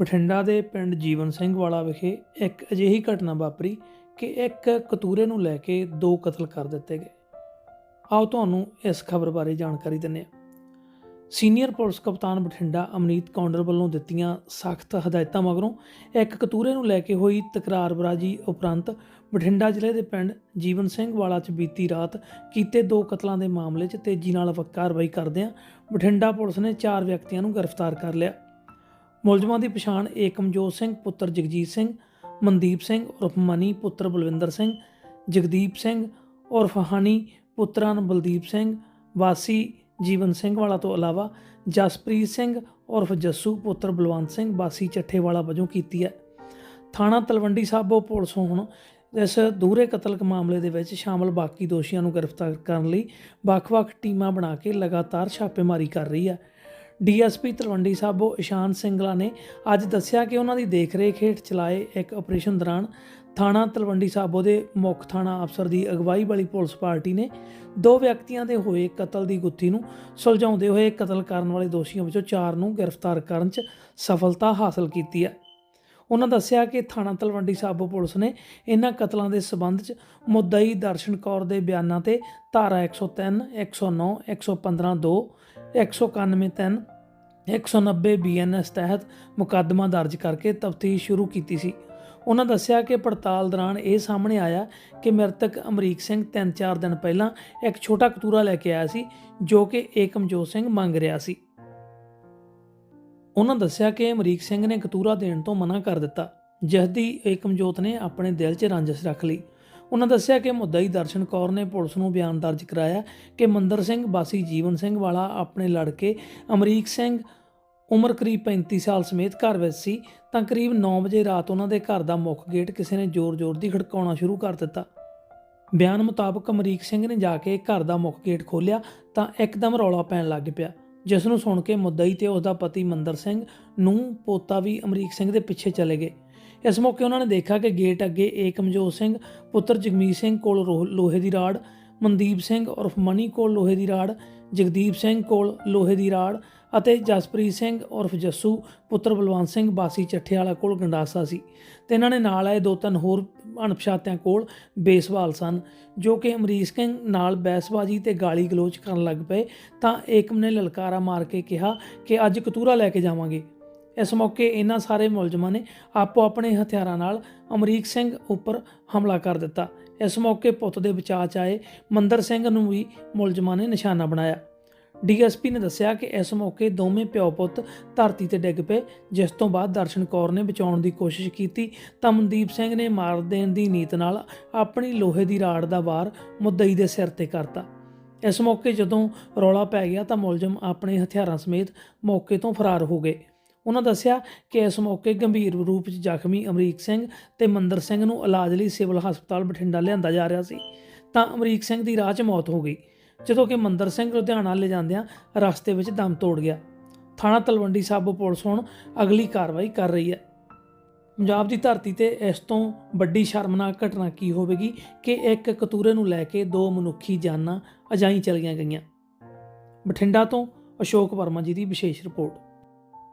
ਬਠਿੰਡਾ ਦੇ ਪਿੰਡ ਜੀਵਨ ਸਿੰਘ ਵਾਲਾ ਵਿਖੇ ਇੱਕ ਅਜਿਹੀ ਘਟਨਾ ਵਾਪਰੀ ਕਿ ਇੱਕ ਕਤੂਰੇ ਨੂੰ ਲੈ ਕੇ ਦੋ ਕਤਲ ਕਰ ਦਿੱਤੇ ਗਏ। ਆਓ ਤੁਹਾਨੂੰ ਇਸ ਖਬਰ ਬਾਰੇ ਜਾਣਕਾਰੀ ਦਿੰਦੇ ਹਾਂ। ਸੀਨੀਅਰ ਪੁਲਿਸ ਕਪਤਾਨ ਬਠਿੰਡਾ ਅਮਨੀਤ ਕੌਂਡਰ ਵੱਲੋਂ ਦਿੱਤੀਆਂ ਸਖਤ ਹਦਾਇਤਾਂ ਮਗਰੋਂ ਇੱਕ ਕਤੂਰੇ ਨੂੰ ਲੈ ਕੇ ਹੋਈ ਤਕਰਾਰਬਾਜ਼ੀ ਉਪਰੰਤ ਬਠਿੰਡਾ ਜ਼ਿਲ੍ਹੇ ਦੇ ਪਿੰਡ ਜੀਵਨ ਸਿੰਘ ਵਾਲਾ 'ਚ ਬੀਤੀ ਰਾਤ ਕੀਤੇ ਦੋ ਕਤਲਾਂ ਦੇ ਮਾਮਲੇ 'ਚ ਤੇਜ਼ੀ ਨਾਲ ਕਾਰਵਾਈ ਕਰਦਿਆਂ ਬਠਿੰਡਾ ਪੁਲਿਸ ਨੇ ਚਾਰ ਵਿਅਕਤੀਆਂ ਨੂੰ ਗ੍ਰਿਫਤਾਰ ਕਰ ਲਿਆ। ਮੁਲਜ਼ਮਾਂ ਦੀ ਪਛਾਣ ਏਕਮਜੋਤ ਸਿੰਘ, ਪੁੱਤਰ ਜਗਜੀਤ ਸਿੰਘ, ਮਨਦੀਪ ਸਿੰਘ, ਉਰਫ ਮਨੀ, ਪੁੱਤਰ ਬਲਵਿੰਦਰ ਸਿੰਘ, ਜਗਦੀਪ ਸਿੰਘ, ਉਰਫ ਹਨੀ, ਪੁੱਤਰਾਂ ਬਲਦੀਪ ਸਿੰਘ, ਵਾਸੀ ਜੀਵਨ ਸਿੰਘ ਵਾਲਾ ਤੋਂ ਇਲਾਵਾ ਜਸਪ੍ਰੀਤ ਸਿੰਘ, ਉਰਫ ਜੱਸੂ, ਪੁੱਤਰ ਬਲਵੰਤ ਸਿੰਘ, ਵਾਸੀ ਚੱਠੇ ਵਾਲਾ ਵਜੋਂ ਕੀਤੀ ਹੈ। ਥਾਣਾ ਤਲਵੰਡੀ ਸਾਬੋ ਪੁਲਿਸ ਹੁਣ ਇਸ ਦੂਰੇ ਕਤਲ ਮਾਮਲੇ ਦੇ ਵਿੱਚ ਸ਼ਾਮਲ ਬਾਕੀ ਦੋਸ਼ੀਆਂ ਨੂੰ ਗ੍ਰਿਫਤਾਰ ਕਰਨ ਲਈ ਵੱਖ-ਵੱਖ ਟੀਮਾਂ ਬਣਾ ਕੇ ਲਗਾਤਾਰ ਛਾਪੇਮਾਰੀ ਕਰ ਰਹੀ ਹੈ। ਡੀਐਸਪੀ ਤਲਵੰਡੀ ਸਾਬੋ ਇਸ਼ਾਨ ਸਿੰਗਲਾ ਨੇ ਅੱਜ ਦੱਸਿਆ ਕਿ ਉਹਨਾਂ ਦੀ ਦੇਖਰੇਖ ਹੇਠ ਚਲਾਏ ਇੱਕ ਆਪਰੇਸ਼ਨ ਦੌਰਾਨ ਥਾਣਾ ਤਲਵੰਡੀ ਸਾਬੋ ਦੇ ਮੁੱਖ ਥਾਣਾ ਅਫਸਰ ਦੀ ਅਗਵਾਈ ਵਾਲੀ ਪੁਲਿਸ ਪਾਰਟੀ ਨੇ ਦੋ ਵਿਅਕਤੀਆਂ ਦੇ ਹੋਏ ਕਤਲ ਦੀ ਗੁੱਥੀ ਨੂੰ ਸੁਲਝਾਉਂਦੇ ਹੋਏ ਕਤਲ ਕਰਨ ਵਾਲੇ ਦੋਸ਼ੀਆਂ ਵਿੱਚੋਂ ਚਾਰ ਨੂੰ ਗ੍ਰਿਫਤਾਰ ਕਰਨ 'ਚ ਸਫਲਤਾ ਹਾਸਲ ਕੀਤੀ ਹੈ। ਉਹਨਾਂ ਦੱਸਿਆ ਕਿ ਥਾਣਾ ਤਲਵੰਡੀ ਸਾਬੋ ਪੁਲਿਸ ਨੇ ਇਹਨਾਂ ਕਤਲਾਂ ਦੇ ਸਬੰਧ 'ਚ ਮੁੱਦਈ ਦਰਸ਼ਨ ਕੌਰ ਦੇ ਬਿਆਨਾਂ ਤੇ ਧਾਰਾ 103 109 115 2 191 3 190 ਬੀਐਨਐਸ ਤਹਿਤ ਮੁਕੱਦਮਾ ਦਰਜ ਕਰਕੇ ਤਫਤੀਸ਼ ਸ਼ੁਰੂ ਕੀਤੀ ਸੀ। ਉਹਨਾਂ ਦੱਸਿਆ ਕਿ ਪੜਤਾਲ ਦੌਰਾਨ ਇਹ ਸਾਹਮਣੇ ਆਇਆ ਕਿ ਮ੍ਰਿਤਕ ਅਮਰੀਕ ਸਿੰਘ 3-4 ਦਿਨ ਪਹਿਲਾਂ ਇੱਕ ਛੋਟਾ ਕਤੂਰਾ ਲੈ ਕੇ ਆਇਆ ਸੀ, ਜੋ ਕਿ ਏਕਮਜੋਤ ਸਿੰਘ ਮੰਗ ਰਿਹਾ ਸੀ। ਉਹਨਾਂ ਦੱਸਿਆ ਕਿ ਅਮਰੀਕ ਸਿੰਘ ਨੇ ਕਤੂਰਾ ਦੇਣ ਤੋਂ ਮਨਾ ਕਰ ਦਿੱਤਾ ਜਿਸ ਦੀ ਏਕਮਜੋਤ ਨੇ ਆਪਣੇ ਦਿਲ 'ਚ ਰੰਜਿਸ਼ ਰੱਖ ਲਈ। ਉਹਨਾਂ ਦੱਸਿਆ ਕਿ ਮੁੱਦਈ ਦਰਸ਼ਨ ਕੌਰ ਨੇ ਪੁਲਿਸ ਨੂੰ ਬਿਆਨ ਦਰਜ ਕਰਾਇਆ ਕਿ ਮੰਦਰ ਸਿੰਘ ਬਾਸੀ ਜੀਵਨ ਸਿੰਘ ਵਾਲਾ ਆਪਣੇ ਲੜਕੇ ਅਮਰੀਕ ਸਿੰਘ ਉਮਰ ਕਰੀਬ 35 ਸਾਲ ਸਮੇਤ ਘਰ ਵਿੱਚ ਸੀ। ਤਾਂ ਕਰੀਬ 9 ਵਜੇ ਰਾਤ ਉਹਨਾਂ ਦੇ ਘਰ ਦਾ ਮੁੱਖ ਗੇਟ ਕਿਸੇ ਨੇ ਜ਼ੋਰ-ਜ਼ੋਰ ਦੀ ਖੜਕਾਉਣਾ ਸ਼ੁਰੂ ਕਰ ਦਿੱਤਾ। ਬਿਆਨ ਮੁਤਾਬਕ ਅਮਰੀਕ ਸਿੰਘ ਨੇ ਜਾ ਕੇ ਘਰ ਦਾ ਮੁੱਖ ਗੇਟ ਖੋਲ੍ਹਿਆ ਤਾਂ ਇੱਕਦਮ ਰੌਲਾ ਪੈਣ ਲੱਗ ਪਿਆ। ਜਿਸ ਨੂੰ ਸੁਣ ਕੇ ਮੁੱਦਈ ਤੇ ਉਸ ਦਾ ਪਤੀ ਮੰਦਰ ਸਿੰਘ ਨੂੰ ਪੋਤਾ ਵੀ ਅਮਰੀਕ ਸਿੰਘ ਦੇ ਪਿੱਛੇ ਚਲੇ ਗਏ। ਇਸ ਮੌਕੇ ਉਹਨਾਂ ਨੇ ਦੇਖਿਆ ਕਿ ਗੇਟ ਅੱਗੇ ਏਕਮਜੋਤ ਸਿੰਘ, ਪੁੱਤਰ ਜਗਮੀਤ ਸਿੰਘ ਕੋਲ ਲੋਹੇ ਦੀ ਰਾੜ, ਮਨਦੀਪ ਸਿੰਘ ਉਰਫ ਮਨੀ ਕੋਲ ਲੋਹੇ ਦੀ ਰਾੜ, ਜਗਦੀਪ ਸਿੰਘ ਕੋਲ ਲੋਹੇ ਦੀ ਰਾੜ ਅਤੇ ਜਸਪ੍ਰੀਤ ਸਿੰਘ ਉਰਫ ਜੱਸੂ, ਪੁੱਤਰ ਬਲਵੰਤ ਸਿੰਘ ਬਾਸੀ ਚੱਠੇ ਵਾਲਾ ਕੋਲ ਗੰਡਾਸਾ ਸੀ। ਤੇ ਇਹਨਾਂ ਨੇ ਨਾਲ ਆਏ ਦੋ ਤਿੰਨ ਹੋਰ ਅਣਪਛਾਤਿਆਂ ਕੋਲ ਬੇਸਵਾਲ ਸਨ, ਜੋ ਕਿ ਅਮਰੀਕ ਸਿੰਘ ਨਾਲ ਬੈਸਬਾਜੀ ਤੇ ਗਾਲੀ ਗਲੋਚ ਕਰਨ ਲੱਗ ਪਏ ਤਾਂ ਏਕਮ ਨੇ ਲਲਕਾਰਾ ਮਾਰ ਕੇ ਕਿਹਾ ਕਿ ਅੱਜ ਕਤੂਰਾ ਲੈ ਕੇ ਜਾਵਾਂਗੇ। ਇਸ ਮੌਕੇ ਇਹਨਾਂ ਸਾਰੇ ਮੁਲਜ਼ਮਾਂ ਨੇ ਆਪੋ ਆਪਣੇ ਹਥਿਆਰਾਂ ਨਾਲ ਅਮਰੀਕ ਸਿੰਘ ਉੱਪਰ ਹਮਲਾ ਕਰ ਦਿੱਤਾ। ਇਸ ਮੌਕੇ ਪੁੱਤ ਦੇ ਬਚਾਅ 'ਚ ਆਏ ਮੰਦਰ ਸਿੰਘ ਨੂੰ ਵੀ ਮੁਲਜ਼ਮਾਂ ਨੇ ਨਿਸ਼ਾਨਾ ਬਣਾਇਆ। ਡੀਐਸਪੀ ਨੇ ਦੱਸਿਆ ਕਿ ਇਸ ਮੌਕੇ ਦੋਵੇਂ ਪਿਓ ਪੁੱਤ ਧਰਤੀ ਤੇ ਡਿੱਗ ਪਏ, ਜਿਸ ਤੋਂ ਬਾਅਦ ਦਰਸ਼ਨ ਕੌਰ ਨੇ ਬਚਾਉਣ ਦੀ ਕੋਸ਼ਿਸ਼ ਕੀਤੀ ਤਾਂ ਮਨਦੀਪ ਸਿੰਘ ਨੇ ਮਾਰ ਦੇਣ ਦੀ ਨੀਤ ਨਾਲ ਆਪਣੀ ਲੋਹੇ ਦੀ ਰਾੜ ਦਾ ਵਾਰ ਮੁੱਦਈ ਦੇ ਸਿਰ ਤੇ ਕਰਤਾ। ਇਸ ਮੌਕੇ ਜਦੋਂ ਰੌਲਾ ਪੈ ਗਿਆ ਤਾਂ ਮੁਲਜ਼ਮ ਆਪਣੇ ਹਥਿਆਰਾਂ ਸਮੇਤ ਮੌਕੇ ਤੋਂ ਫਰਾਰ ਹੋ ਗਏ। ਉਹਨਾਂ ਦੱਸਿਆ ਕਿ ਇਸ ਮੌਕੇ ਗੰਭੀਰ ਰੂਪ 'ਚ ਜ਼ਖਮੀ ਅਮਰੀਕ ਸਿੰਘ ਤੇ ਮੰਦਰ ਸਿੰਘ ਨੂੰ ਇਲਾਜ ਲਈ ਸਿਵਲ ਹਸਪਤਾਲ ਬਠਿੰਡਾ ਲਿਆਂਦਾ ਜਾ ਰਿਹਾ ਸੀ। ਤਾਂ ਅਮਰੀਕ ਸਿੰਘ ਦੀ ਰਾਹ 'ਚ ਮੌਤ ਹੋ ਗਈ ਜਦੋਂ ਕਿ ਮੰਦਰ ਸਿੰਘ ਲੁਧਿਆਣਾ ਲੈ ਜਾਂਦਿਆਂ ਰਸਤੇ ਵਿੱਚ ਦਮ ਤੋੜ ਗਿਆ। ਥਾਣਾ ਤਲਵੰਡੀ ਸਾਬੋ ਪੁਲਿਸ ਹੁਣ ਅਗਲੀ ਕਾਰਵਾਈ ਕਰ ਰਹੀ ਹੈ। ਪੰਜਾਬ ਦੀ ਧਰਤੀ ਤੇ ਇਸ ਤੋਂ ਵੱਡੀ ਸ਼ਰਮਨਾਕ ਘਟਨਾ ਕੀ ਹੋਵੇਗੀ ਕਿ ਇੱਕ ਕਤੂਰੇ ਨੂੰ ਲੈ ਕੇ ਦੋ ਮਨੁੱਖੀ ਜਾਨਾਂ ਅਜਾਈ ਚਲੀਆਂ ਗਈਆਂ? ਬਠਿੰਡਾ ਤੋਂ ਅਸ਼ੋਕ ਵਰਮਾ ਜੀ ਦੀ ਵਿਸ਼ੇਸ਼ ਰਿਪੋਰਟ।